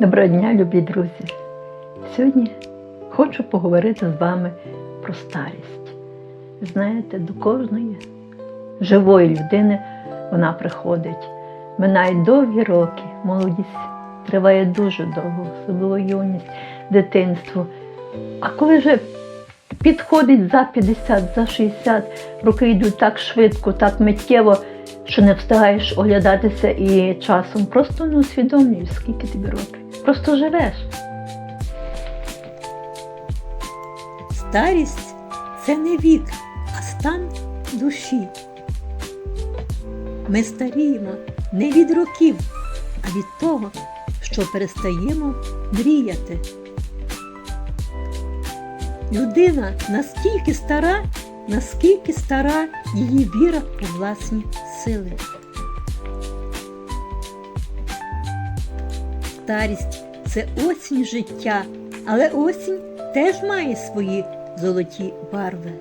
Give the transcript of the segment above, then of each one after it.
Доброго дня, любі друзі! Сьогодні хочу поговорити з вами про старість. Знаєте, до кожної живої людини вона приходить. Минають довгі роки, молодість триває дуже довго, особливо юність, дитинство. А коли вже підходить за 50, за 60, роки йдуть так швидко, так миттєво, що не встигаєш оглядатися і часом просто не усвідомлюєш, скільки тобі років. Просто живеш. Старість це не вік, а стан душі. Ми старіємо не від років, а від того, що перестаємо мріяти. Людина настільки стара, наскільки стара її віра у власні сили. Старість це осінь життя, але осінь теж має свої золоті барви.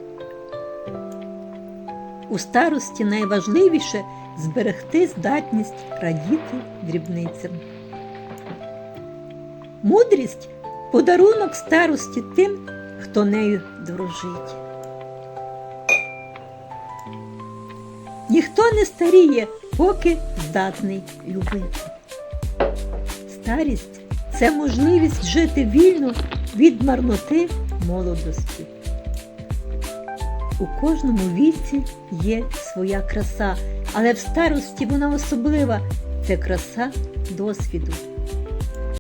У старості найважливіше зберегти здатність радіти дрібницям. Мудрість подарунок старості тим, хто нею дорожить. Ніхто не старіє, поки здатний любити. Старість це можливість жити вільно від марноти молодості. У кожному віці є своя краса, але в старості вона особлива це краса досвіду.